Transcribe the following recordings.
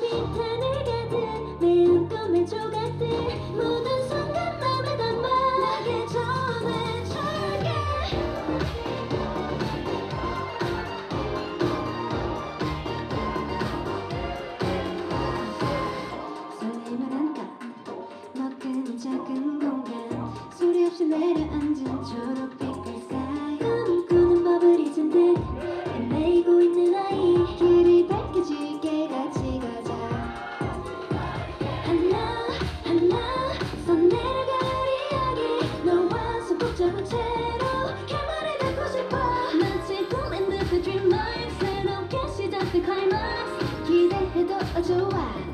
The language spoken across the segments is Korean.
빈 하늘 같은 매운 꿈의 조각들 모든 순간 맘에 담아 나게 전해줄게 설레만 한다 너 작은 공간 소리 없이 내려앉은 초록빛 猪啊！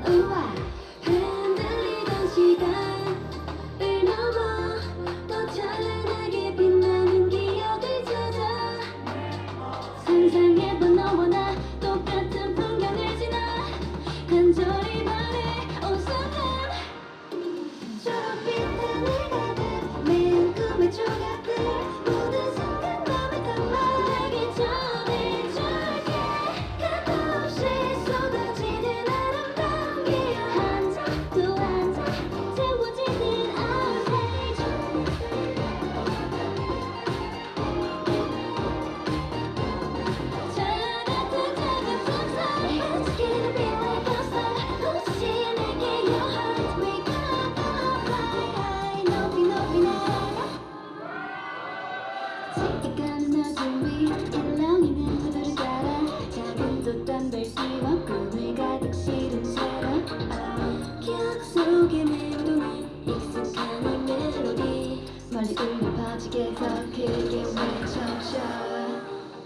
지금 퍼지게 더 크게 외쳐줘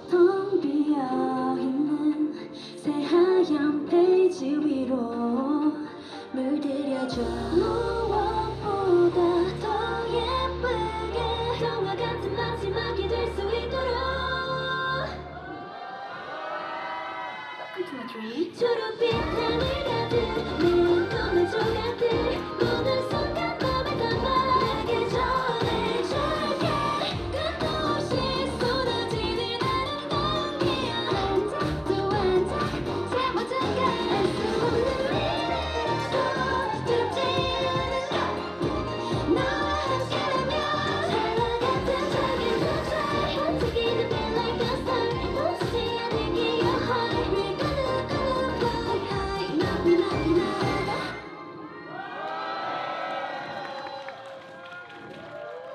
텅 비어있는 새하얀 페이지 위로 물들여줘. 무엇보다 더 예쁘게 영화 같은 마지막이 될 수 있도록. 초록빛 하늘 가득 내 눈의 조각들